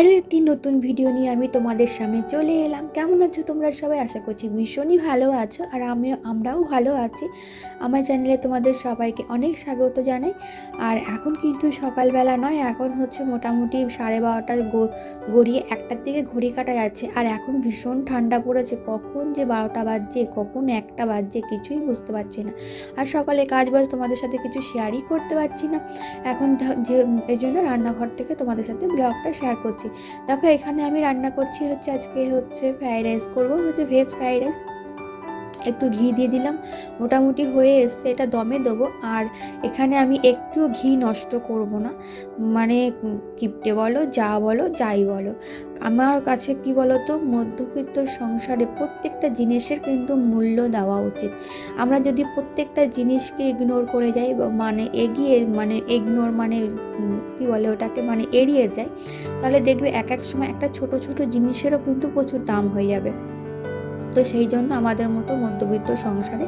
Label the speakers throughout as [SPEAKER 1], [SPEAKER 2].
[SPEAKER 1] আরও একটি নতুন ভিডিও নিয়ে আমি তোমাদের সামনে চলে এলাম। কেমন আছো তোমরা সবাই? আশা করছি ভীষণই ভালো আছো আর আমি আমরাও ভালো আছি। আমার চ্যানেলে তোমাদের সবাইকে অনেক স্বাগত জানাই। আর এখন কিন্তু সকালবেলা নয়, এখন হচ্ছে মোটামুটি সাড়ে বারোটা গড়িয়ে একটার দিকে ঘড়ি কাটা যাচ্ছে। আর এখন ভীষণ ঠান্ডা পড়েছে, কখন যে বারোটা বাজছে, কখন একটা বাজছে কিছুই বুঝতে পারছি না। আর সকালে কাজ বাজ তোমাদের সাথে কিছু শেয়ারই করতে পারছি না। এখন যে এই জন্য রান্নাঘর থেকে তোমাদের সাথে ব্লগটা শেয়ার করছি। দেখো, এখানে আমি রান্না করছি হচ্ছে আজকে হচ্ছে ফ্রাইড রাইস করব, হচ্ছে ভেজ ফ্রাইড রাইস একটু ঘি দিয়ে দিলাম, মোটামুটি হয়ে এসছে, এটা দমে দেবো। আর এখানে আমি একটুও ঘি নষ্ট করব না মানে কিপটে বলো, যা বলো, যাই বলো। আমার কাছে কি বলো তো মধ্যবিত্ত সংসারে প্রত্যেকটা জিনিসের কিন্তু মূল্য দেওয়া উচিত। আমরা যদি প্রত্যেকটা জিনিসকে ইগনোর করে যাই মানে এগিয়ে মানে ইগনোর মানে কি বলে ওটাকে মানে এড়িয়ে যায়, তাহলে দেখবে এক এক সময় একটা ছোট ছোট জিনিসেরও কিন্তু প্রচুর দাম হয়ে যাবে। তো সেই জন্য আমাদের মতো মধ্যবিত্ত সংসারে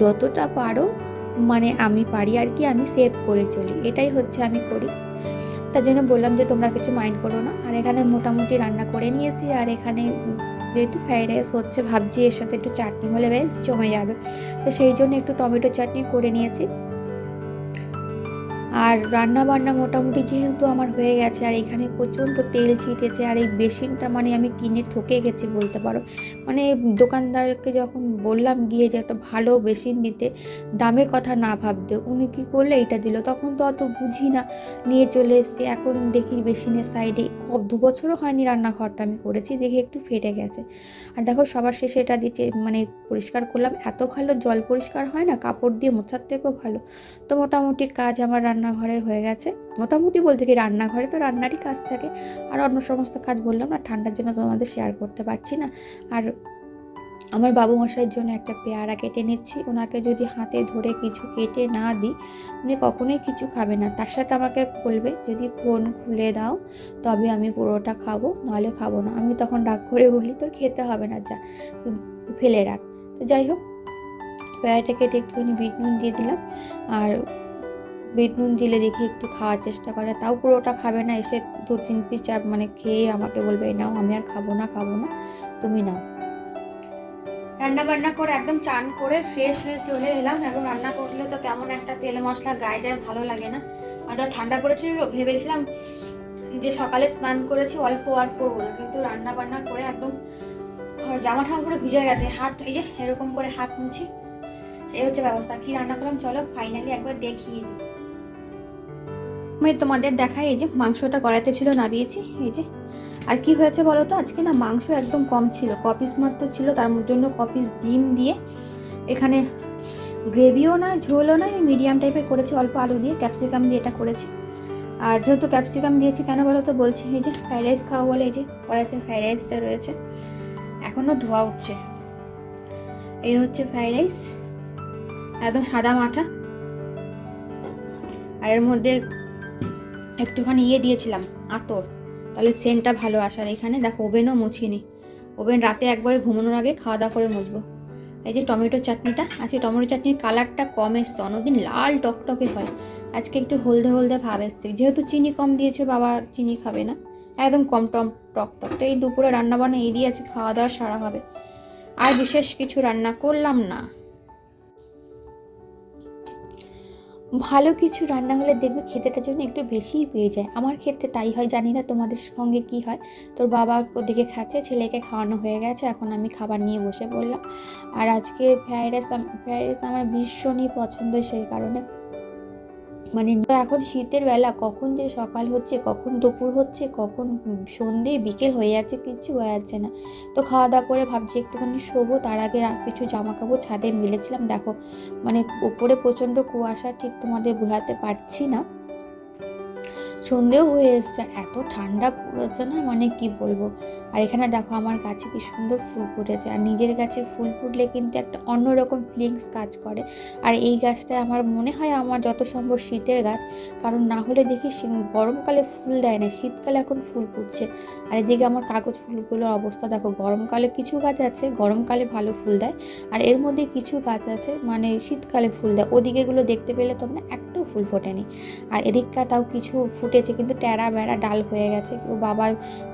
[SPEAKER 1] যতটা পারো মানে আমি পারি আর কি, আমি সেভ করে চলি, এটাই হচ্ছে আমি করি। তার জন্য বললাম যে তোমরা কিছু মাইন্ড করো না, আর এখানে মোটামুটি রান্না করে নিয়েছি, আর এখানে যেহেতু ফ্রাইড রাইস হচ্ছে, ভাবছি এর সাথে একটু চাটনি হলে বেশ জমে যাবে। তো সেই জন্য একটু টমেটো চাটনি করে নিয়েছি। আর রান্না বান্না মোটামুটি যেহেতু আমার হয়ে গেছে, আর এখানে প্রচণ্ড তেল ছিটেছে, আর এই বেসিনটা মানে আমি কিনে ঠকে গেছি বলতে পারো। মানে দোকানদারকে যখন বললাম গিয়ে যে একটা ভালো বেসিন দিতে, দামের কথা না ভাবতে, উনি কী করলে এটা দিল? তখন তো অত বুঝি না, নিয়ে চলে এসেছি। এখন দেখি বেসিনের সাইডে দু বছরও হয়নি রান্নাঘরটা আমি করেছি, দেখি একটু ফেটে গেছে। আর দেখো সবার শেষে এটা দিচ্ছে মানে পরিষ্কার করলাম। এত ভালো জল পরিষ্কার হয় না, কাপড় দিয়ে মোছার থেকেও ভালো। তো মোটামুটি কাজ আমার রান্নাঘরের হয়ে গেছে। মোটামুটি বলতে কি রান্নাঘরে তো রান্নারই কাজ থাকে। আর অন্য সমস্ত কাজ বললাম না, ঠান্ডার জন্য তোমাদের শেয়ার করতে পারছি না। আর আমার বাবু মশাইয়ের জন্য একটা পেয়ারা কেটে নিচ্ছি। ওনাকে যদি হাতে ধরে কিছু কেটে না দিই, উনি কখনোই কিছু খাবে না। তার সাথে আমাকে বলবে, যদি ফোন খুলে দাও, তবে আমি পুরোটা খাব, নাহলে খাব না। আমি তখন রাগ করে বলি, তোর খেতে হবে না, যা ফেলে রাখ। তো যাই হোক, পেয়ারাটা কেটে একটুখানি বিট নুন দিয়ে দিলাম। আর বিট নুন দিলে দেখি একটু খাওয়ার চেষ্টা করে। তাও পুরোটা খাবে না, এসে দু তিন পিস চাপ মানে খেয়ে আমাকে বলবে, "এই নাও, আমি আর খাব না খাব না, তুমি নাও। রান্না বান্না করে একদম চান করে ফ্রেশ হয়ে চলে এলাম। এখন রান্না করলে তো কেমন একটা তেল মশলা গায়ে যায়, ভালো লাগে না। আর ঠান্ডা পড়েছিল ভেবেছিলাম যে সকালে স্নান করেছি, অল্প আর করব না। কিন্তু রান্না বান্না করে একদম জামা ঠামা পুরো ভিজে গেছে, হাত এই যে এরকম করে হাত মুছি এই হচ্ছে ব্যবস্থা। কি রান্না করলাম? চলো ফাইনালি একবার দেখিয়ে দিই। আমি তোমাদের দেখাই এই যে মাংসটা কড়াইতে ছিল নাবিয়েছি, এই যে। আর কি হয়েছে বলো তো? আজকে না মাংস একদম কম ছিল কপিস মাত্র ছিল, তার জন্য কপিস ডিম দিয়ে এখানে গ্রেভিও নয়, ঝোলও নয় মিডিয়াম টাইপের করেছি, অল্প আলু দিয়ে ক্যাপসিকাম দিয়ে এটা করেছি। আর যেহেতু ক্যাপসিকাম দিয়েছি কেন বলো তো বলছি, এই যে ফ্রাইড রাইস খাওয়া বলে এই যে কড়াইতে ফ্রাইড রাইসটা রয়েছে এখনও ধোয়া উঠছে। এই হচ্ছে ফ্রাইড রাইস একদম সাদা মাঠা। আর এর মধ্যে একটুখানি ইয়ে দিয়েছিলাম, আতর। তাহলে সেন্টটা ভালো আসার, এখানে দেখো ওভেনও মুছিনি। ওভেন রাতে একবারে ঘুমানোর আগে খাওয়া দাওয়া করে মুছবো। এই যে টমেটো চাটনিটা, আজকে টমেটো চাটনির কালারটা কম এসছে অনেকদিন লাল টকটকে হয়। আজকে একটু হলদে হলদে ভাব এসছে। যেহেতু চিনি কম দিয়েছে, বাবা চিনি খাবে না। একদম কম টম টক টক তো এই দুপুরে রান্না বান্না এই দিয়ে আছে খাওয়া দাওয়া সারা হবে। আর বিশেষ কিছু রান্না করলাম না। ভালো কিছু রান্না হলে দেখবে খেতেটার জন্য একটু বেশিই পেয়ে যায়। আমার ক্ষেত্রে তাই হয়, জানি না তোমাদের সঙ্গে কি হয়। তোর বাবা ওদিকে খাচ্ছে, ছেলেকে খাওয়ানো হয়ে গেছে, এখন আমি খাবার নিয়ে বসে পড়লাম। আর আজকে ফ্রাইড রাইস ফ্রাইড রাইস আমার ভীষণই পছন্দ সেই কারণে। মানে এখন শীতের বেলা, কখন যে সকাল হচ্ছে, কখন দুপুর হচ্ছে, কখন সন্ধে, বিকেল হয়ে যাচ্ছে, কিচ্ছু হয়ে যাচ্ছে না। তো খাওয়া দাওয়া করে ভাবছি একটুখানি শোবো, তার আগে আর কিছু জামা কাপড় ছাদে মিলেছিলাম। দেখো মানে উপরে প্রচণ্ড কুয়াশা, ঠিক তোমাদের বোঝাতে পারছি না। সন্ধেও হয়ে এসছে, এত ঠান্ডা পড়েছে না? মানে কি বলব? আর এখানে দেখো আমার গাছে কি সুন্দর ফুল ফুটেছে। আর নিজের গাছে ফুল ফুটলে কিন্তু একটা অন্যরকম ফিলিংস কাজ করে। আর এই গাছটা আমার মনে হয় আমার যত সম্ভব শীতের গাছ, কারণ না হলে দেখি গরমকালে ফুল দেয় না, শীতকালে এখন ফুল ফুটছে। আর এদিকে আমার কাগজ ফুলগুলোর অবস্থা দেখো, গরমকালে কিছু গাছ আছে, গরমকালে ভালো ফুল দেয়। আর এর মধ্যে কিছু গাছ আছে মানে শীতকালে ফুল দেয়। ওদিকেগুলো দেখতে পেলে তোমরা একটু একটু ফুল ফোটেনি। আর এদিককার তাও কিছু ফুটেছে কিন্তু ট্যাড়া বেড়া ডাল হয়ে গেছে। ও বাবা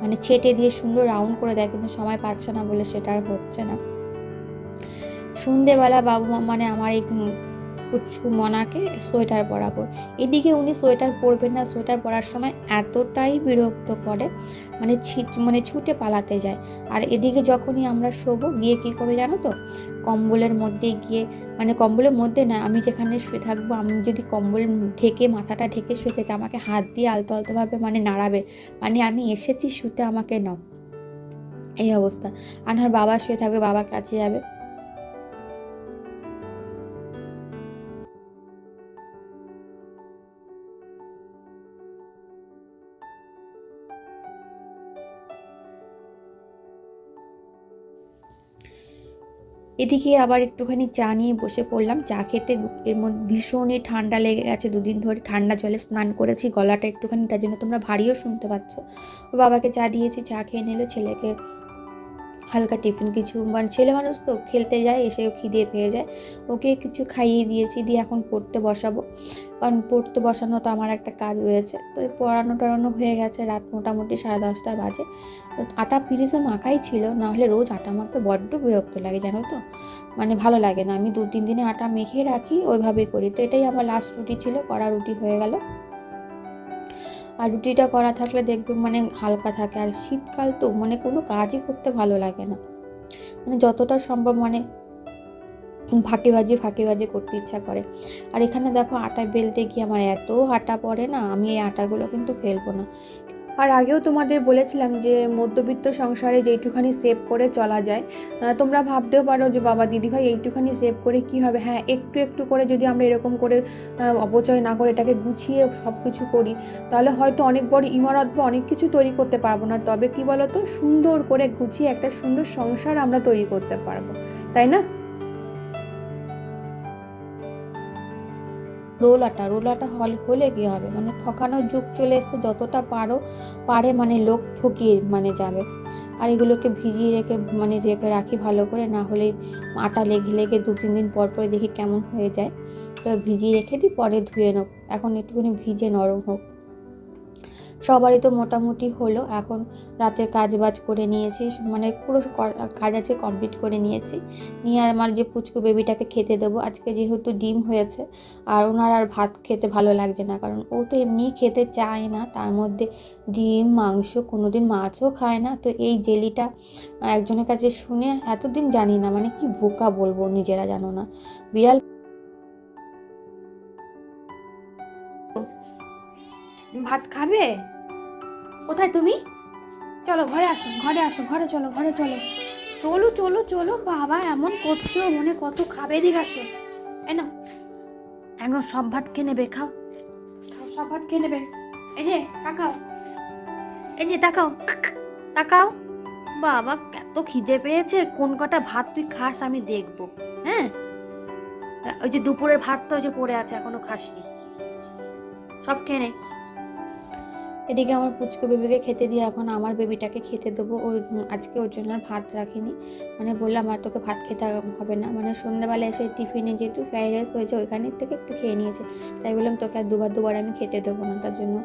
[SPEAKER 1] মানে ছেটে দিয়ে সুন্দর রাউন্ড করে দেয় কিন্তু সময় পাচ্ছে না বলে সেটা আর হচ্ছে না। সন্ধেবেলা বাবু মানে আমার এই পুচকু মনাকে সোয়েটার পরাবো। এদিকে উনি সোয়েটার পরবেন না, সোয়েটার পরার সময় এতটাই বিরক্ত করে মানে মানে ছুটে পালাতে যায়। আর এদিকে যখনই আমরা শোবো, গিয়ে কী করবে জানো তো? কম্বলের মধ্যে গিয়ে মানে কম্বলের মধ্যে না, আমি যেখানে শুয়ে থাকব, আমি যদি কম্বল ঢেকে, মাথাটা ঢেকে শুয়ে থাকি আমাকে হাত দিয়ে আলতো আলতোভাবে মানে নাড়াবে মানে আমি এসেছি শুতে আমাকে নাও। এই অবস্থা। আর বাবা শুয়ে থাকবে, বাবার কাছে যাবে। এদিকে আবার একটুখানি চা নিয়ে বসে পড়লাম। চা খেতে এর মধ্যে ভীষণই ঠান্ডা লেগে গেছে। দুদিন ধরে ঠান্ডা জলে স্নান করেছি। গলাটা একটুখানি তার জন্য তোমরা ভারীও শুনতে পাচ্ছ। বাবাকে চা দিয়েছি, চা খেয়ে নিল, ছেলেকে হালকা টিফিন, কিছু মানে ছেলে মানুষ তো খেলতে যায়, এসে খিদে পেয়ে যায়। ওকে কিছু খাইয়ে দিয়েছি, দিয়ে এখন পড়তে বসাবো। কারণ পড়তে বসানো তো আমার একটা কাজ রয়েছে। তো পড়ানো টড়ানো হয়ে গেছে, রাত মোটামুটি সাড়ে দশটা বাজে। তো আটা ফ্রিজে মাখাই ছিল, না হলে রোজ আটা মাখতে বড্ড বিরক্ত লাগে, জানো তো? মানে ভালো লাগে না। আমি দু তিন দিনে আটা মেখে রাখি, ওইভাবেই করি। তো এটাই আমার লাস্ট রুটি ছিল, কড়া রুটি হয়ে গেল। আর রুটিটা করা থাকলে দেখবে মানে হালকা থাকে। আর শীতকাল তো মানে কোনো কাজই করতে ভালো লাগে না। মানে যতটা সম্ভব মানে ফাঁকে ভাজি ফাঁকে ভাজি করতে ইচ্ছা করে। আর এখানে দেখো আটা বেলতে গিয়ে আমার এত আটা পড়ে না, আমি এই আটাগুলো কিন্তু ফেলব না।
[SPEAKER 2] আর আগেও তোমাদের বলেছিলাম যে মধ্যবিত্ত সংসারে যেইটুখানি সেভ করে চলা যায় তোমরা ভাবতেও পারো যে, বাবা, দিদিভাই, এইটুখানি সেভ করে কি হবে? হ্যাঁ একটু একটু করে যদি আমরা এরকম করে অপচয় না করে এটাকে গুছিয়ে সব কিছু করি, তাহলে হয়তো অনেক বড় ইমারত বা অনেক কিছু তৈরি করতে পারব না। তবে কি বলো তো সুন্দর করে গুছিয়ে একটা সুন্দর সংসার আমরা তৈরি করতে পারব। তাই না?
[SPEAKER 1] রোল আটা রোল আটা হল, হলে কী হবে? মানে ঠকানোর যুগ চলে এসছে, যতটা পারো, পারে মানে লোক ঠকিয়ে মানে যাবে। আর এগুলোকে ভিজিয়ে রেখে মানে রেখে রাখি ভালো করে, না হলে আটা লেগে লেগে দু, তিন দিন পর পরে দেখি কেমন হয়ে যায়। তো ভিজিয়ে রেখে দিই, পরে ধুয়ে নেব। এখন একটুখানি ভিজে নরম হোক। সবারই তো মোটামুটি হলো। এখন রাতের কাজ বাজ করে নিয়েছি মানে পুরো কাজ আছে কমপ্লিট করে নিয়েছি। নিয়ে আমার যে পুচকু বেবিটাকে খেতে দেবো, আজকে যেহেতু ডিম হয়েছে, আর ওনার আর ভাত খেতে ভালো লাগছে না, কারণ ও তো এমনি খেতে চায় না, তার মধ্যে ডিম, মাংস কোনো দিন মাছও খায় না। তো এই জেলিটা একজনের কাছে শুনে এতদিন জানি না মানে কি বোকা বলব নিজেরা জানো না। বিড়াল
[SPEAKER 2] ভাত খাবে? কোথায় তুমি? চলো, ঘরে আসো ঘরে আসো, ঘরে চলো ঘরে চলো। চলো চলো চলো, বাবা, এমন করছ, মনে কত খাবে দিক আসো এ না একদম সব ভাত খেয়ে নেবে, খাও। খাও, সব ভাত খেয়ে নেবে। এই যে, তাকাও। এই যে, তাকাও তাকাও। বাবা, এত খিদে পেয়েছে, কোন কটা ভাত তুই খাস আমি দেখব হ্যাঁ? ওই যে দুপুরের ভাতটা ওই যে পড়ে আছে, এখনও খাসনি। সব খেয়ে নে।
[SPEAKER 1] এদিকে আমার পুচকু বেবিকে খেতে দিয়ে এখন আমার বেবিটাকে খেতে দেবো। ওর আজকে ওর জন্য ভাত রাখিনি। মানে বললাম আর তোকে ভাত খেতে হবে না। মানে সন্ধ্যাবেলা এসে টিফিনে যেহেতু ফ্রাইড রাইস হয়েছে ওইখানের থেকে একটু খেয়ে নিয়েছে। তাই বললাম তোকে আর দুবার দুবার আমি খেতে দেবো না, তার জন্য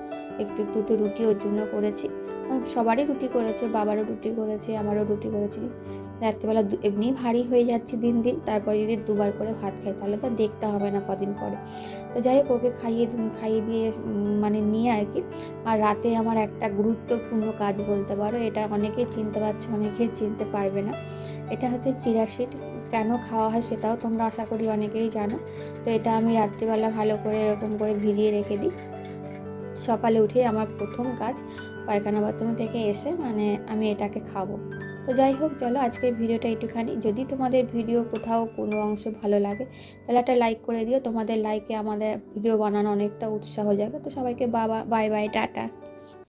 [SPEAKER 1] একটু দুটো রুটি ওর জন্য করেছি। সবারই রুটি করেছে, বাবারও রুটি করেছে, আমারও রুটি করেছি। রাত্রিবেলা এমনিই ভারী হয়ে যাচ্ছে দিন দিন। তারপরে যদি দুবার করে ভাত খাই, তাহলে তো দেখতে হবে না কদিন পরে। তো যাই হোক, ওকে খাইয়ে খাইয়ে দিয়ে মানে নিয়ে আর কি। আর রাতে আমার একটা গুরুত্বপূর্ণ কাজ বলতে পারো, এটা অনেকেই চিনতে পারছে, অনেকেই চিনতে পারবে না। এটা হচ্ছে চিরাশিট কেন খাওয়া হয় সেটাও তোমরা আশা করি অনেকেই জানো। তো এটা আমি রাত্রিবেলা ভালো করে এরকম করে ভিজিয়ে রেখে দিই। সকালে উঠে আমার প্রথম কাজ পায়খানা বাথরুম থেকে এসে মানে আমি এটাকে খাব। তো যাই হোক, চলো আজকের ভিডিওটা একটুখানি। যদি তোমাদের ভিডিও কোথাও কোনো অংশ ভালো লাগে, তাহলে একটা লাইক করে দিও। তোমাদের লাইকে আমাদের ভিডিও বানানো অনেকটা উৎসাহ জাগে। তো সবাইকে বাবা বাই বাই টাটা।